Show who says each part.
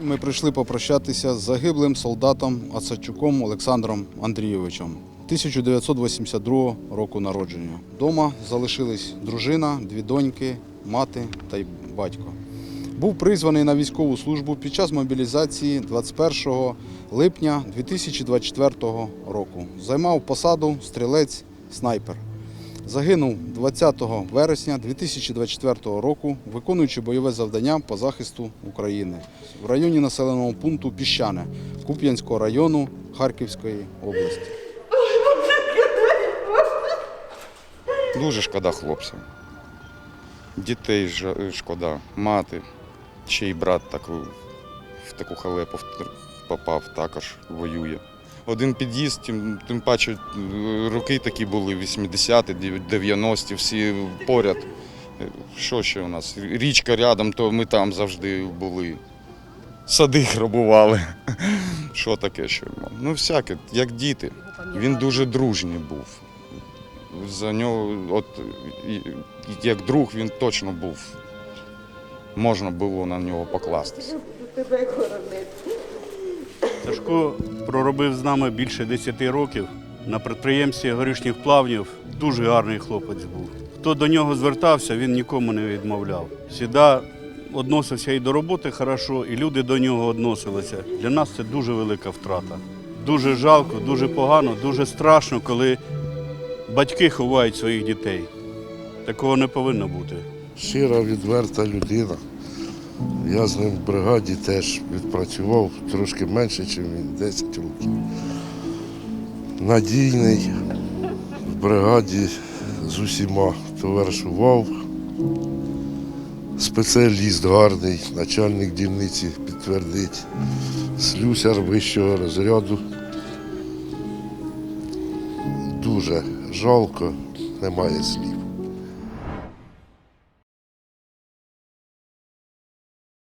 Speaker 1: Ми прийшли попрощатися з загиблим солдатом Асадчуком Олександром Андрійовичем 1982 року народження. Дома залишились дружина, дві доньки, мати та й батько. Був призваний на військову службу під час мобілізації 21 липня 2024 року. Займав посаду стрілець-снайпер. Загинув 20 вересня 2024 року, виконуючи бойове завдання по захисту України в районі населеного пункту Піщане Куп'янського району Харківської області.
Speaker 2: Дуже шкода хлопців. Дітей шкода, мати, ще й брат так в таку халепу попав, також воює. Один під'їзд, тим, тим паче е, роки такі були, 80-ті, 90-ті, всі поряд. Е, Що ще у нас? Річка рядом, то ми там завжди були. Сади грабували. Що таке ще? Ну, всяке, як діти. Він дуже дружній був за нього, от як друг він точно був. Можна було на нього покластися.
Speaker 3: Сашко проробив з нами більше 10 років на підприємстві горішніх плавнів. Дуже гарний хлопець був. Хто до нього звертався, він нікому не відмовляв. Всіда відносився і до роботи хорошо, і люди до нього відносилися. Для нас це дуже велика втрата. Дуже жалко, дуже погано, дуже страшно, коли батьки ховають своїх дітей. Такого не повинно бути.
Speaker 4: щира, відверта людина. Я з ним в бригаді теж відпрацював трошки менше, ніж він 10 років. Надійний, в бригаді з усіма товаришував. Спеціаліст гарний, начальник дільниці підтвердить, слюсар вищого розряду. Дуже жалко, немає слів.